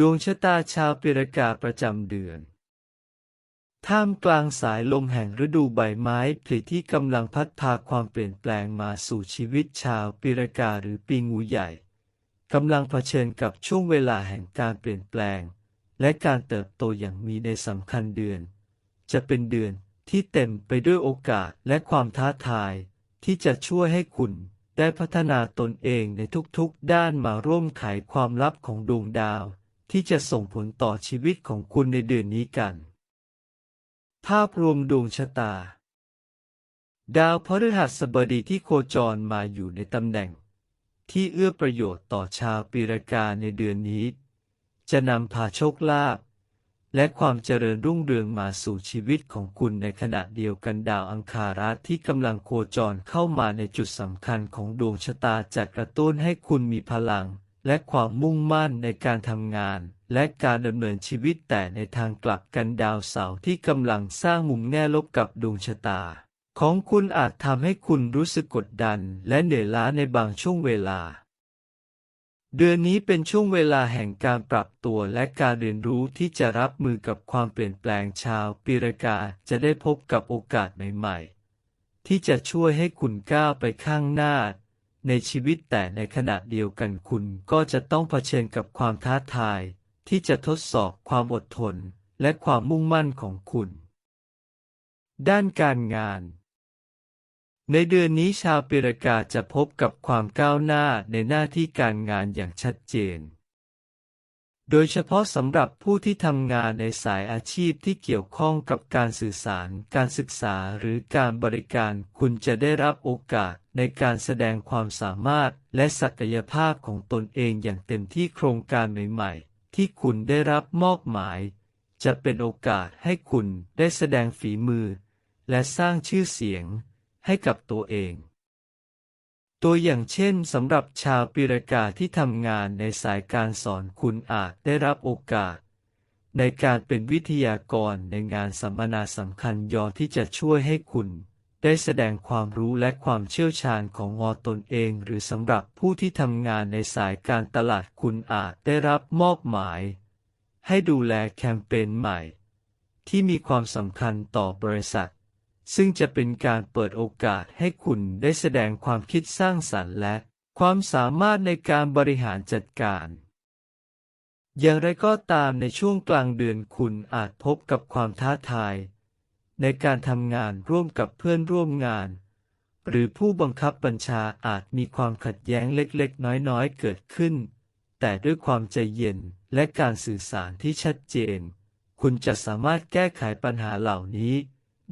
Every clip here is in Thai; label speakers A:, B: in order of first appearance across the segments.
A: ดวงชะตาชาวปีรกาประจำเดือน ท่ามกลางสายลมแห่งฤดูใบไม้ผลิที่กำลังพัดพาความเปลี่ยนแปลงมาสู่ชีวิตชาวปีรกาหรือปีงูใหญ่กำลังเผชิญกับช่วงเวลาแห่งการเปลี่ยนแปลง และการเติบโตอย่างมีในสำคัญเดือน จะเป็นเดือนที่เต็มไปด้วยโอกาสและความท้าทาย ที่จะช่วยให้คุณได้พัฒนาตนเองในทุกๆด้านมาร่วมไขความลับของดวงดาว ที่จะส่งผลต่อชีวิตของคุณในเดือนนี้กัน ภาพรวมดวงชะตา ดาวพฤหัสบดีที่โคจรมาอยู่ในตำแหน่ง ที่เอื้อประโยชน์ต่อชาวปีรากาในเดือนนี้ จะนำพาโชคลาภและความเจริญรุ่งเรืองมาสู่ชีวิตของคุณในขณะเดียวกันดาวอังคารที่กำลังโคจรเข้ามาในจุดสำคัญของดวงชะตาจะกระตุ้นให้คุณมีพลัง และความมุ่งมั่นในการทำงาน และการดำเนินชีวิตแต่ในทางกลับกันดาวเสาร์ที่กำลังสร้างมุมแง่ลบกับดวงชะตา ของคุณอาจทำให้คุณรู้สึกกดดัน และเหนื่อยล้าในบางช่วงเวลา เดือนนี้เป็นช่วงเวลาแห่งการปรับตัวและการเรียนรู้ที่จะรับมือกับความเปลี่ยนแปลงชาวปีรกาจะได้พบกับโอกาสใหม่ ๆ ที่จะช่วยให้คุณก้าวไปข้างหน้า ในชีวิตแต่ในขณะเดียวกันคุณก็จะต้องเผชิญกับความท้าทาย ที่จะทดสอบความอดทน และความมุ่งมั่นของคุณ ด้านการงาน ในเดือนนี้ชาวปีรกาจะพบกับความก้าวหน้าในหน้าที่การงานอย่างชัดเจน โดยเฉพาะสำหรับผู้ที่ทำงานในสายอาชีพที่เกี่ยวข้องกับการสื่อสาร การศึกษาหรือการบริการคุณจะได้รับโอกาส ในการแสดงความสามารถและศักยภาพของตนเองอย่างเต็มที่โครงการใหม่ๆ ที่คุณได้รับมอบหมาย จะเป็นโอกาสให้คุณได้แสดงฝีมือ และสร้างชื่อเสียงให้กับตัวเอง ตัวอย่างเช่นสำหรับชาวปีรกาที่ทำงานในสายการสอนคุณอาจได้รับโอกาสในการเป็นวิทยากรในงานสัมมนาสำคัญยอที่จะช่วยให้คุณ ได้แสดงความรู้และความเชี่ยวชาญของงอตนเอง หรือสำหรับผู้ที่ทำงานในสายการตลาดคุณอาจได้รับมอบหมาย ให้ดูแลแคมเปญใหม่ ที่มีความสำคัญต่อบริษัท ซึ่งจะเป็นการเปิดโอกาสให้คุณได้แสดงความคิดสร้างสรรค์และ ความสามารถในการบริหารจัดการ อย่างไรก็ตามในช่วงกลางเดือนคุณอาจพบกับความท้าทาย ในการทำงานร่วมกับเพื่อนร่วมงาน หรือผู้บังคับบัญชาอาจมีความขัดแย้งเล็กๆ น้อยๆ เกิดขึ้น แต่ด้วยความใจเย็นและการสื่อสารที่ชัดเจน คุณจะสามารถแก้ไขปัญหาเหล่านี้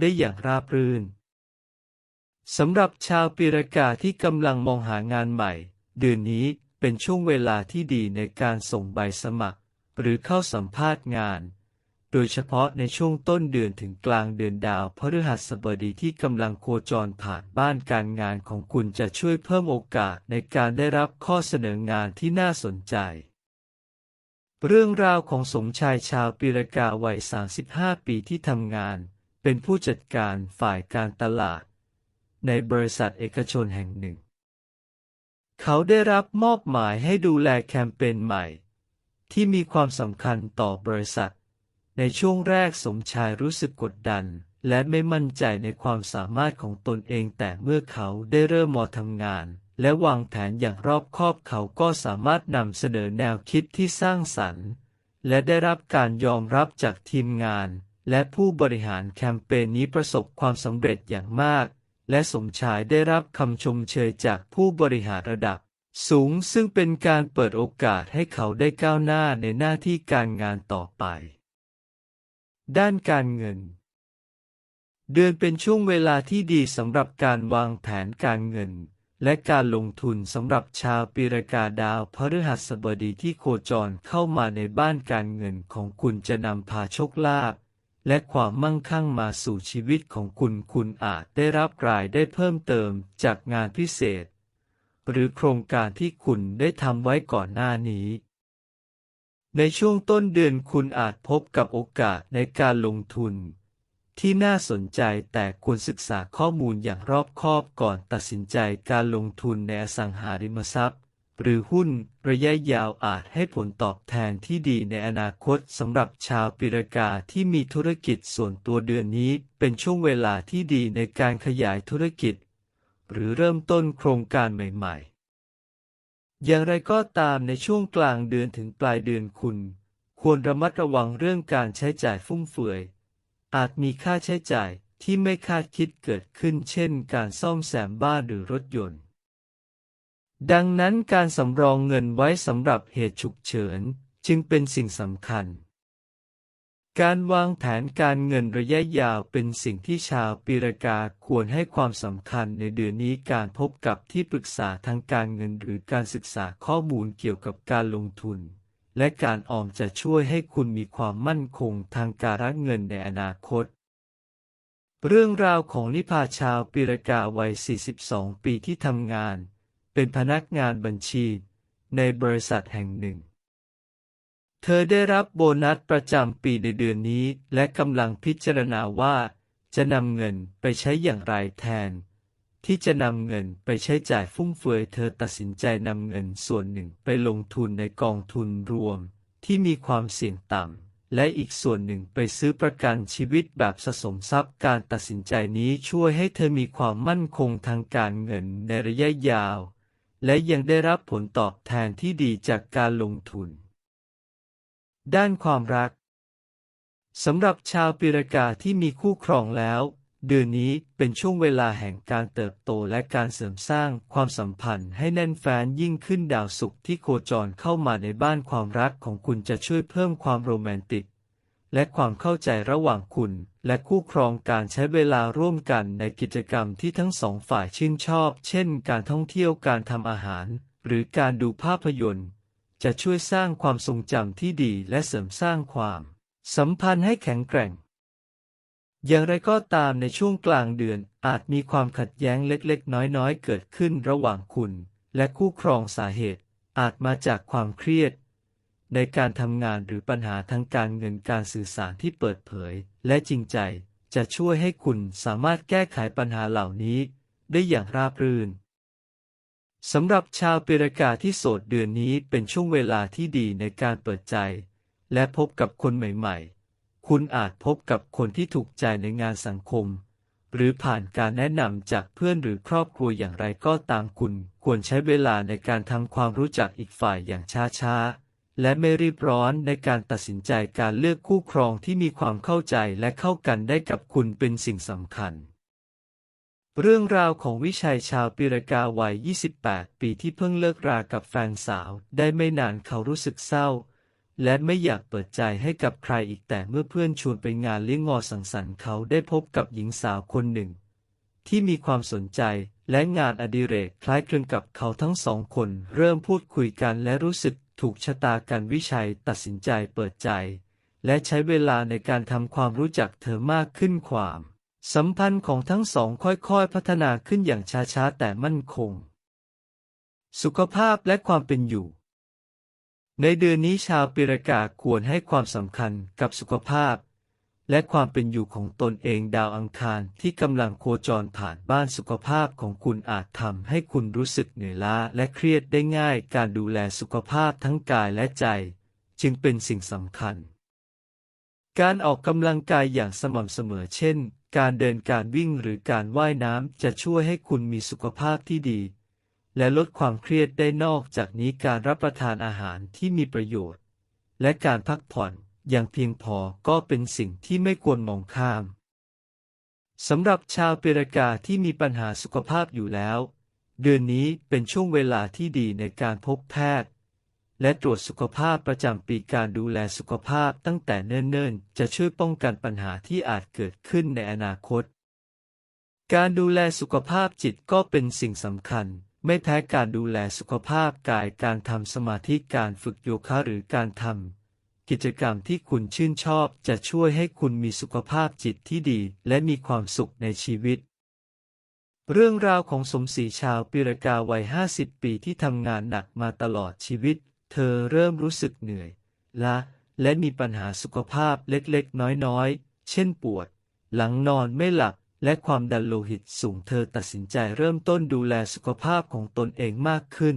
A: ได้อย่างราบรื่นสำหรับชาวปีรากาที่กำลังมองหางานใหม่ เดือนนี้เป็นช่วงเวลาที่ดีในการส่งใบสมัคร หรือเข้าสัมภาษณ์งาน โดยเฉพาะในช่วงต้นเดือนถึงกลางเดือนดาวพฤหัสบดีที่กำลังโคจรผ่านบ้านการงานของคุณจะช่วยเพิ่มโอกาสในการได้รับข้อเสนองานที่น่าสนใจ เรื่องราวของสมชายชาวปีรกาวัย 35 ปีที่ทำงาน เป็นผู้จัดการฝ่ายการตลาด ในบริษัทเอกชนแห่งหนึ่ง เขาได้รับมอบหมายให้ดูแลแคมเปญใหม่ ที่มีความสำคัญต่อบริษัท ในช่วงแรกสมชายรู้สึกกดดัน และไม่มั่นใจในความสามารถของตนเองแต่เมื่อเขาได้เริ่มมอทำงาน และวางแผนอย่างรอบคอบเขาก็สามารถนำเสนอแนวคิดที่สร้างสรรค์ และได้รับการยอมรับจากทีมงาน และผู้บริหารแคมเปญนี้ประสบความสำเร็จอย่างมาก และสมชายได้รับคำชมเชยจากผู้บริหารระดับสูงซึ่งเป็นการเปิดโอกาสให้เขาได้ก้าวหน้าในหน้าที่การงานต่อไป ด้านการเงิน เดือนเป็นช่วงเวลาที่ดีสำหรับการวางแผนการเงิน และการลงทุนสำหรับชาวปีรกาดาวพฤหัสบดีที่โคจรเข้ามาในบ้านการเงินของคุณจะนำพาโชคลาภและความมั่งคั่งมาสู่ชีวิตของคุณ คุณอาจได้รับรายได้เพิ่มเติมจากงานพิเศษ หรือโครงการที่คุณได้ทำไว้ก่อนหน้านี้ ในช่วงต้นเดือนคุณอาจพบกับโอกาสในการลงทุน ที่น่าสนใจแต่ควรศึกษาข้อมูลอย่างรอบคอบก่อนตัดสินใจการลงทุนในอสังหาริมทรัพย์ หรือหุ้นระยะยาวอาจให้ผลตอบแทนที่ดีในอนาคตสำหรับชาวปีรกาที่มีธุรกิจส่วนตัวเดือนนี้เป็นช่วงเวลาที่ดีในการขยายธุรกิจ หรือเริ่มต้นโครงการใหม่ ๆ อย่างไรก็ตามในช่วงกลางเดือนถึงปลายเดือนคุณ ควรระมัดระวังเรื่องการใช้จ่ายฟุ่มเฟือย อาจมีค่าใช้จ่ายที่ไม่คาดคิดเกิดขึ้นเช่น การซ่อมแซมบ้านหรือรถยนต์ ดังนั้นการสำรองเงินไว้สำหรับเหตุฉุกเฉินจึงเป็นสิ่งสำคัญ การวางแผนการเงินระยะยาวเป็นสิ่งที่ชาวปีรากาควรให้ความสำคัญในเดือนนี้การพบกับที่ปรึกษาทางการเงินหรือการศึกษาข้อมูลเกี่ยวกับการลงทุน และการออมจะช่วยให้คุณมีความมั่นคงทางการเงินในอนาคต เรื่องราวของนิพาชาวปีรากาวัย 42 ปีที่ทำงาน เป็นพนักงานบัญชี ในบริษัทแห่งหนึ่ง เธอได้รับโบนัสประจำปีในเดือนนี้ และกำลังพิจารณาว่า จะนำเงินไปใช้อย่างไรแทน ที่จะนำเงินไปใช้จ่ายฟุ่มเฟือยเธอตัดสินใจนำเงินส่วนหนึ่งไปลงทุนในกองทุนรวม ที่มีความเสี่ยงต่ำและอีกส่วนหนึ่งไปซื้อประกันชีวิตแบบสะสมทรัพย์การตัดสินใจนี้ช่วยให้เธอมีความมั่นคงทางการเงินในระยะยาว และยังได้รับผลตอบแทนที่ดีจากการลงทุน ด้านความรักสำหรับชาวปีรากาที่มีคู่ครองแล้ว เดือนนี้เป็นช่วงเวลาแห่งการเติบโตและการเสริมสร้างความสัมพันธ์ให้แน่นแฟ้นยิ่งขึ้นดาวศุกร์ที่โคจรเข้ามาในบ้านความรักของคุณจะช่วยเพิ่มความโรแมนติก และความเข้าใจระหว่างคุณ และคู่ครองการใช้เวลาร่วมกันในกิจกรรมที่ทั้งสองฝ่ายชื่นชอบ เช่น การท่องเที่ยวการทำอาหาร หรือการดูภาพยนตร์ จะช่วยสร้างความทรงจำที่ดีและเสริมสร้างความสัมพันธ์ให้แข็งแกร่ง อย่างไรก็ตามในช่วงกลางเดือนอาจมีความขัดแย้งเล็กๆ น้อยๆ เกิดขึ้นระหว่างคุณ และคู่ครองสาเหตุ อาจมาจากความเครียด ในการทำงานหรือปัญหาทางการเงินการสื่อสารที่เปิดเผย และจริงใจจะช่วยให้คุณสามารถแก้ไขปัญหาเหล่านี้ ได้อย่างราบรื่น สำหรับชาวเปรกาที่โสดเดือนนี้เป็นช่วงเวลาที่ดีในการเปิดใจ และพบกับคนใหม่ๆ คุณอาจพบกับคนที่ถูกใจในงานสังคม หรือผ่านการแนะนำจากเพื่อนหรือครอบครัวอย่างไรก็ตามคุณ ควรใช้เวลาในการทำความรู้จักอีกฝ่ายอย่างช้าๆ และไม่รีบร้อนในการตัดสินใจการเลือกคู่ครองที่มีความเข้าใจและเข้ากันได้กับคุณเป็นสิ่งสำคัญ เรื่องราวของวิชัยชาวปีรากาวัย 28 ปีที่เพิ่งเลิกรากับแฟนสาวได้ไม่นานเขารู้สึกเศร้า และไม่อยากเปิดใจให้กับใครอีกแต่เมื่อเพื่อนชวนไปงานเลี้ยงงอสังสรรค์เขาได้พบกับหญิงสาวคนหนึ่ง ที่มีความสนใจและงานอดิเรกคล้ายคลึงกับเขาทั้งสองคน เริ่มพูดคุยกันและรู้สึกถูกชะตากันวิชัยตัดสินใจเปิดใจ และใช้เวลาในการทำความรู้จักเธอมากขึ้นความ สัมพันธ์ของทั้งสองค่อยๆ พัฒนาขึ้นอย่างช้าๆ แต่มั่นคง สุขภาพและความเป็นอยู่ ในเดือนนี้ชาวปีรากาควรให้ความสำคัญกับสุขภาพ และความเป็นอยู่ของตนเองดาวอังคารที่กำลังโคจรผ่านบ้านสุขภาพของคุณอาจทำให้คุณรู้สึกเหนื่อยล้าและเครียดได้ง่ายการดูแลสุขภาพทั้งกายและใจ จึงเป็นสิ่งสำคัญ การออกกำลังกายอย่างสม่ำเสมอเช่น การเดินการวิ่งหรือการว่ายน้ำจะช่วยให้คุณมีสุขภาพที่ดี และลดความเครียดได้นอกจากนี้การรับประทานอาหารที่มีประโยชน์ และการพักผ่อนอย่างเพียงพอก็เป็นสิ่งที่ไม่ควรมองข้ามสำหรับชาวเปรากาที่มีปัญหาสุขภาพอยู่แล้ว เดือนนี้เป็นช่วงเวลาที่ดีในการพบแพทย์ และตรวจสุขภาพประจำปีการดูแลสุขภาพตั้งแต่เนิ่นๆ จะช่วยป้องกันปัญหาที่อาจเกิดขึ้นในอนาคต การดูแลสุขภาพจิตก็เป็นสิ่งสำคัญ ไม่แพ้การดูแลสุขภาพกายการทำสมาธิการฝึกโยคะหรือการทำกิจกรรมที่คุณชื่นชอบจะช่วยให้คุณมีสุขภาพจิตที่ดี และมีความสุขในชีวิตเรื่องราวของสมศรีชาวปีรกาวัย 50 ปีที่ทำงานหนักมาตลอดชีวิต เธอเริ่มรู้สึกเหนื่อยล้าและมีปัญหาสุขภาพเล็กๆ น้อยๆ เช่นปวด หลังนอนไม่หลับและความดันโลหิตสูงเธอตัดสินใจเริ่มต้นดูแลสุขภาพของตนเองมากขึ้น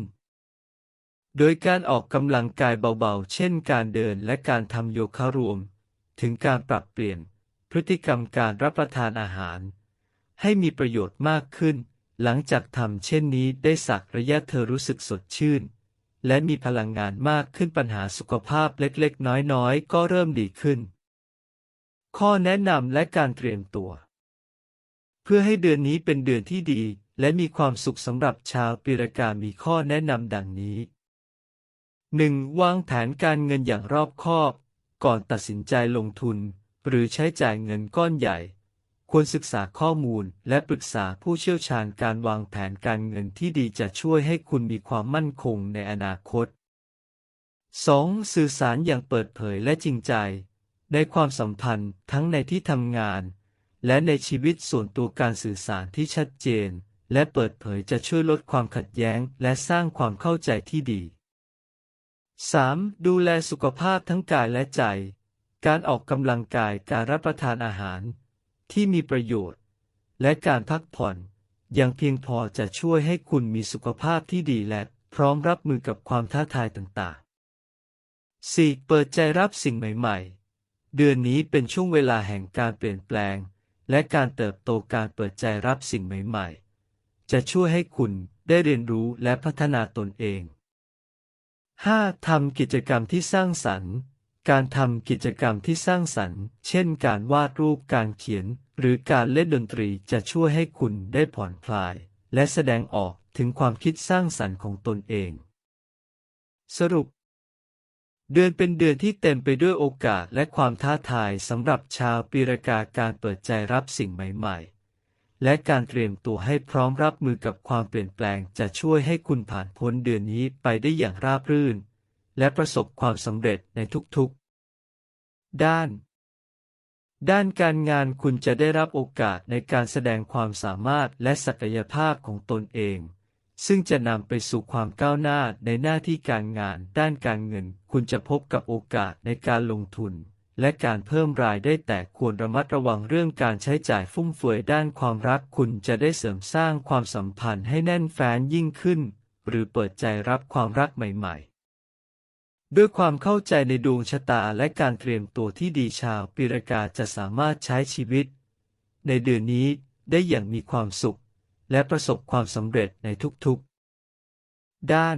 A: โดยการออกกำลังกายเบาๆ เช่นการเดินและการทำโยคะรวม ถึงการปรับเปลี่ยน พฤติกรรมการรับประทานอาหาร ให้มีประโยชน์มากขึ้น หลังจากทำเช่นนี้ได้สักระยะเธอรู้สึกสดชื่น และมีพลังงานมากขึ้นปัญหาสุขภาพเล็กๆ น้อยๆ ก็เริ่มดีขึ้น ข้อแนะนำและการเตรียมตัว เพื่อให้เดือนนี้เป็นเดือนที่ดี และมีความสุขสำหรับชาวปีรกามีข้อแนะนำดังนี้ 1. วางแผนการเงินอย่างรอบคอบ ก่อนตัดสินใจลงทุน หรือใช้จ่ายเงินก้อนใหญ่ ควรศึกษาข้อมูลและปรึกษาผู้เชี่ยวชาญการวางแผนการเงินที่ดีจะช่วยให้คุณมีความมั่นคงในอนาคต 2. สื่อสารอย่างเปิดเผยและจริงใจ ในความสัมพันธ์ทั้งในที่ทำงาน และในชีวิตส่วนตัวการสื่อสารที่ชัดเจน และเปิดเผยจะช่วยลดความขัดแย้ง และสร้างความเข้าใจที่ดี 3. ดูแลสุขภาพทั้งกายและใจ การออกกำลังกายการรับประทานอาหาร ที่มีประโยชน์ และการพักผ่อนอย่างเพียงพอจะช่วยให้คุณมีสุขภาพที่ดีและพร้อมรับมือกับความท้าทายต่างๆ 4. เปิดใจรับสิ่งใหม่ๆ เดือนนี้เป็นช่วงเวลาแห่งการเปลี่ยนแปลง และการเติบโตการเปิดใจรับสิ่งใหม่ๆ จะช่วยให้คุณได้เรียนรู้และพัฒนาตนเอง 5. ทำกิจกรรมที่สร้างสรรค์ การทำกิจกรรมที่สร้างสรรค์ เช่นการวาดรูปการเขียน หรือการเล่นดนตรีจะช่วยให้คุณได้ผ่อนคลาย และแสดงออกถึงความคิดสร้างสรรค์ของตนเอง สรุป เดือนเป็นเดือนที่เต็มไปด้วยโอกาสและความท้าทายสำหรับชาวปีรากาการเปิดใจรับสิ่งใหม่ๆ และการเตรียมตัวให้พร้อมรับมือกับความเปลี่ยนแปลงจะช่วยให้คุณผ่านพ้นเดือนนี้ไปได้อย่างราบรื่น และประสบความสำเร็จในทุกๆ ด้าน ด้านการงานคุณจะได้รับโอกาสในการแสดงความสามารถและศักยภาพของตนเอง ซึ่งจะนำไปสู่ความก้าวหน้าในหน้าที่การงาน ด้านการเงิน คุณจะพบกับโอกาสในการลงทุน และการเพิ่มรายได้แต่ควรระมัดระวังเรื่องการใช้จ่ายฟุ่มเฟือยด้านความรักคุณจะได้เสริมสร้างความสัมพันธ์ให้แน่นแฟ้นยิ่งขึ้น หรือเปิดใจรับความรักใหม่ ๆ ด้วยความเข้าใจในดวงชะตาและการเตรียมตัวที่ดีชาวปีรากาจะสามารถใช้ชีวิต ในเดือนนี้ได้อย่างมีความสุข และประสบความสำเร็จในทุกๆ ด้าน